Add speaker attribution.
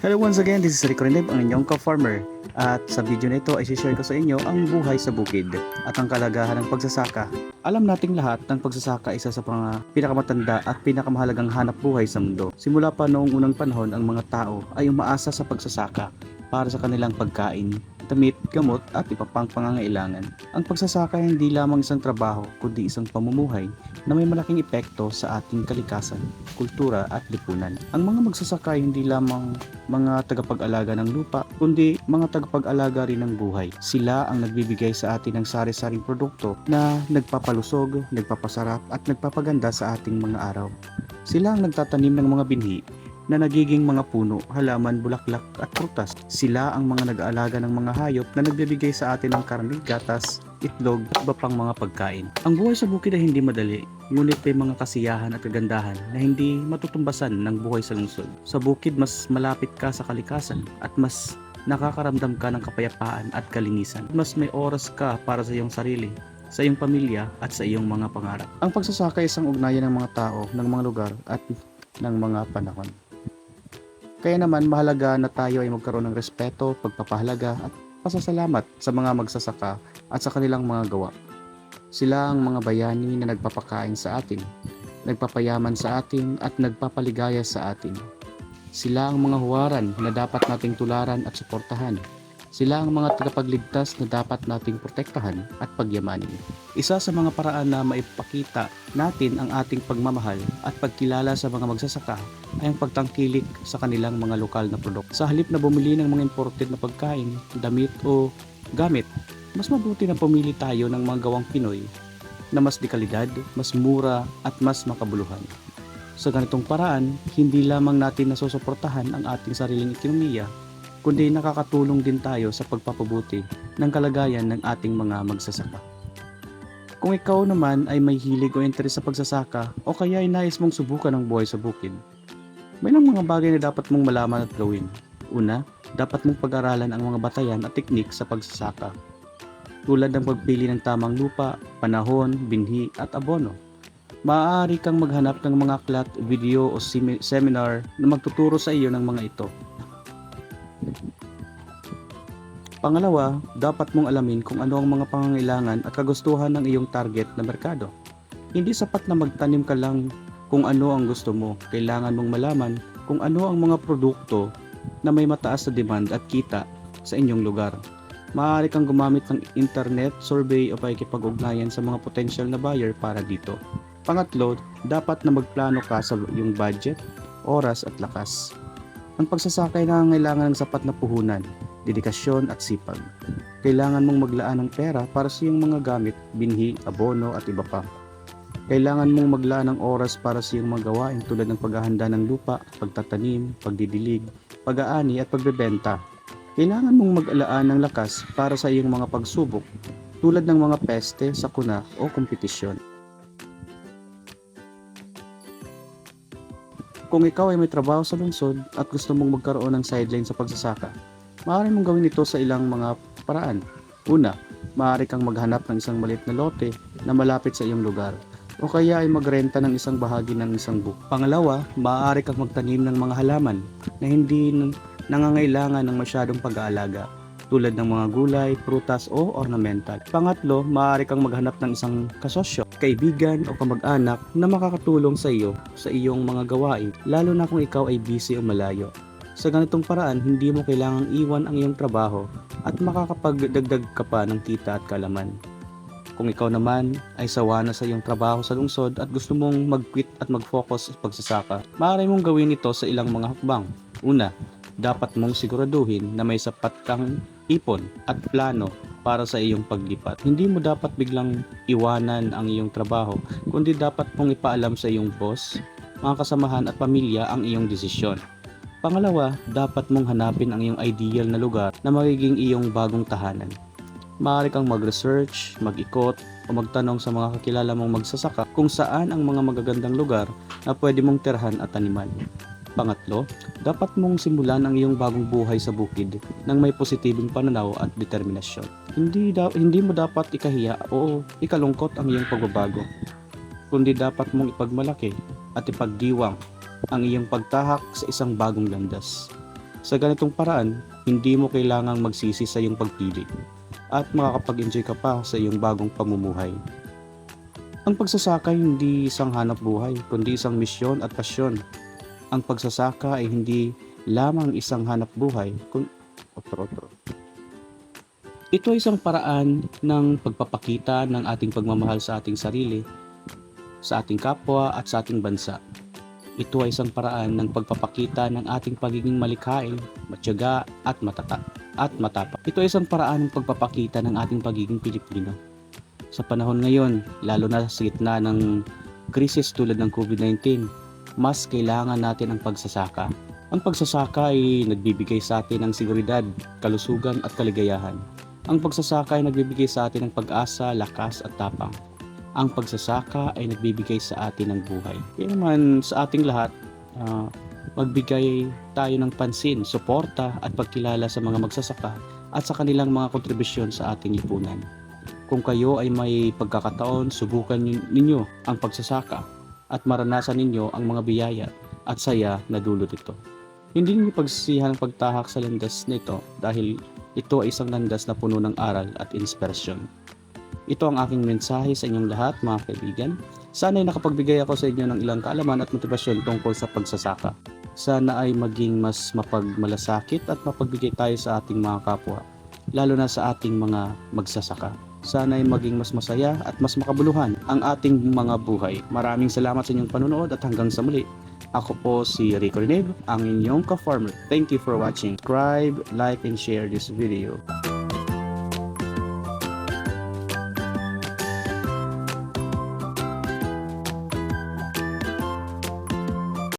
Speaker 1: Hello once again, this is Rico Reneb, ang inyong ka-farmer. At sa video na ito ay share ko sa inyo ang buhay sa bukid at ang kalagahan ng pagsasaka. Alam nating lahat ng pagsasaka isa sa mga pinakamatanda at pinakamahalagang hanap buhay sa mundo. Simula pa noong unang panahon ang mga tao ay umaasa sa pagsasaka para sa kanilang pagkain, damit, gamot at iba pang pangangailangan. Ang pagsasaka ay hindi lamang isang trabaho kundi isang pamumuhay na may malaking epekto sa ating kalikasan, kultura at lipunan. Ang mga magsasaka ay hindi lamang mga tagapag-alaga ng lupa, kundi mga tagapag-alaga rin ng buhay. Sila ang nagbibigay sa atin ng sari-saring produkto na nagpapalusog, nagpapasarap at nagpapaganda sa ating mga araw. Sila ang nagtatanim ng mga binhi na nagiging mga puno, halaman, bulaklak at prutas. Sila ang mga nag-aalaga ng mga hayop na nagbibigay sa atin ng karne, gatas, itlog iba pang mga pagkain. Ang buhay sa bukid ay hindi madali, ngunit may mga kasiyahan at kagandahan na hindi matutumbasan ng buhay sa lungsod. Sa bukid, mas malapit ka sa kalikasan at mas nakakaramdam ka ng kapayapaan at kalinisan. Mas may oras ka para sa iyong sarili, sa iyong pamilya at sa iyong mga pangarap. Ang pagsasaka ay isang ugnayan ng mga tao, ng mga lugar at ng mga panahon. Kaya naman mahalaga na tayo ay magkaroon ng respeto, pagpapahalaga at pasasalamat sa mga magsasaka at sa kanilang mga gawa. Sila ang mga bayani na nagpapakain sa atin, nagpapayaman sa atin at nagpapaligaya sa atin. Sila ang mga huwaran na dapat nating tularan at suportahan. Sila ang mga tagapagligtas na dapat nating protektahan at pagyamanin. Isa sa mga paraan na maipakita natin ang ating pagmamahal at pagkilala sa mga magsasaka ay ang pagtangkilik sa kanilang mga lokal na produkto. Sa halip na bumili ng mga imported na pagkain, damit o gamit, mas mabuti na pumili tayo ng mga gawang Pinoy na mas di kalidad, mas mura at mas makabuluhan. Sa ganitong paraan, hindi lamang natin nasusuportahan ang ating sariling ekonomiya, kundi nakakatulong din tayo sa pagpapabuti ng kalagayan ng ating mga magsasaka. Kung ikaw naman ay may hilig o interes sa pagsasaka o kaya ay nais mong subukan ang buhay sa bukid, may lang mga bagay na dapat mong malaman at gawin. Una, dapat mong pag-aralan ang mga batayan at teknik sa pagsasaka. Tulad ng pagpili ng tamang lupa, panahon, binhi at abono. Maaari kang maghanap ng mga aklat, video o semi- seminar na magtuturo sa iyo ng mga ito. Pangalawa, dapat mong alamin kung ano ang mga pangangailangan at kagustuhan ng iyong target na merkado. Hindi sapat na magtanim ka lang kung ano ang gusto mo. Kailangan mong malaman kung ano ang mga produkto na may mataas na demand at kita sa inyong lugar. Maaari kang gumamit ng internet survey o pakikipag-ugnayan sa mga potential na buyer para dito. Pangatlo, dapat na magplano ka sa iyong budget, oras at lakas. Ang pagsasakay na kailangan ng sapat na puhunan, dedikasyon at sipag. Kailangan mong maglaan ng pera para sa iyong mga gamit, binhi, abono at iba pa. Kailangan mong maglaan ng oras para sa iyong mga gawain tulad ng paghahanda ng lupa, pagtatanim, pagdidilig, pag-aani at pagbebenta. Kailangan mong mag-alaan ng lakas para sa iyong mga pagsubok tulad ng mga peste, sakuna o kompetisyon. Kung ikaw ay may trabaho sa lungsod at gusto mong magkaroon ng sideline sa pagsasaka, maaari mong gawin ito sa ilang mga paraan. Una, maaari kang maghanap ng isang maliit na lote na malapit sa iyong lugar o kaya ay magrenta ng isang bahagi ng isang book. Pangalawa, maaari kang magtanim ng mga halaman na hindi nangangailangan ng masyadong pag-aalaga tulad ng mga gulay, prutas o ornamental. Pangatlo, maaari kang maghanap ng isang kasosyo, kaibigan o kamag-anak na makakatulong sa iyo sa iyong mga gawain, lalo na kung ikaw ay busy o malayo. Sa ganitong paraan, hindi mo kailangang iwan ang iyong trabaho at makakapagdagdag ka pa ng kita at kalaman. Kung ikaw naman ay sawa na sa iyong trabaho sa lungsod at gusto mong mag-quit at mag-focus sa pagsasaka, maaari mong gawin ito sa ilang mga hakbang. Una, dapat mong siguraduhin na may sapat kang ipon at plano para sa iyong paglipat. Hindi mo dapat biglang iwanan ang iyong trabaho, kundi dapat mong ipaalam sa iyong boss, mga kasamahan at pamilya ang iyong desisyon. Pangalawa, dapat mong hanapin ang iyong ideal na lugar na magiging iyong bagong tahanan. Maaari kang mag-research, mag-ikot, o magtanong sa mga kakilala mong magsasaka kung saan ang mga magagandang lugar na pwede mong tirhan at taniman. Pangatlo, dapat mong simulan ang iyong bagong buhay sa bukid ng may positibong pananaw at determinasyon. Hindi, da- hindi mo dapat ikahiya o ikalungkot ang iyong pagbabago, kundi dapat mong ipagmalaki at ipagdiwang ang iyong pagtahak sa isang bagong landas. Sa ganitong paraan, hindi mo kailangang magsisi sa iyong pagpili at makakapag-enjoy ka pa sa iyong bagong pamumuhay. Ang pagsasaka hindi isang hanap buhay, kundi isang misyon at pasyon. Ang pagsasaka ay hindi lamang isang hanap buhay, kun otro, otro. Ito ay isang paraan ng pagpapakita ng ating pagmamahal sa ating sarili, sa ating kapwa at sa ating bansa. Ito ay isang paraan ng pagpapakita ng ating pagiging malikhain, matyaga at matata at matapang. Ito ay isang paraan ng pagpapakita ng ating pagiging Pilipino. Sa panahon ngayon, lalo na sa gitna ng krisis tulad ng COVID-19, mas kailangan natin ang pagsasaka. Ang pagsasaka ay nagbibigay sa atin ng seguridad, kalusugan at kaligayahan. Ang pagsasaka ay nagbibigay sa atin ng pag-asa, lakas at tapang. Ang pagsasaka ay nagbibigay sa atin ng buhay. Kaya naman sa ating lahat, ah, magbigay tayo ng pansin, suporta at pagkilala sa mga magsasaka at sa kanilang mga kontribusyon sa ating lipunan. Kung kayo ay may pagkakataon, subukan nin- ninyo ang pagsasaka at maranasan ninyo ang mga biyaya at saya na dulot ito. Hindi ninyo pagsisihan ang pagtahak sa landas nito dahil ito ay isang landas na puno ng aral at inspirasyon. Ito ang aking mensahe sa inyong lahat mga kaibigan. Sana ay nakapagbigay ako sa inyo ng ilang kaalaman at motibasyon tungkol sa pagsasaka. Sana ay maging mas mapagmalasakit at mapagbigay tayo sa ating mga kapwa, lalo na sa ating mga magsasaka. Sana ay maging mas masaya at mas makabuluhan ang ating mga buhay. Maraming salamat sa inyong panonood at hanggang sa muli. Ako po si Rico Reneb, ang inyong ka-farmer. Thank you for watching. Subscribe, like, and share this video.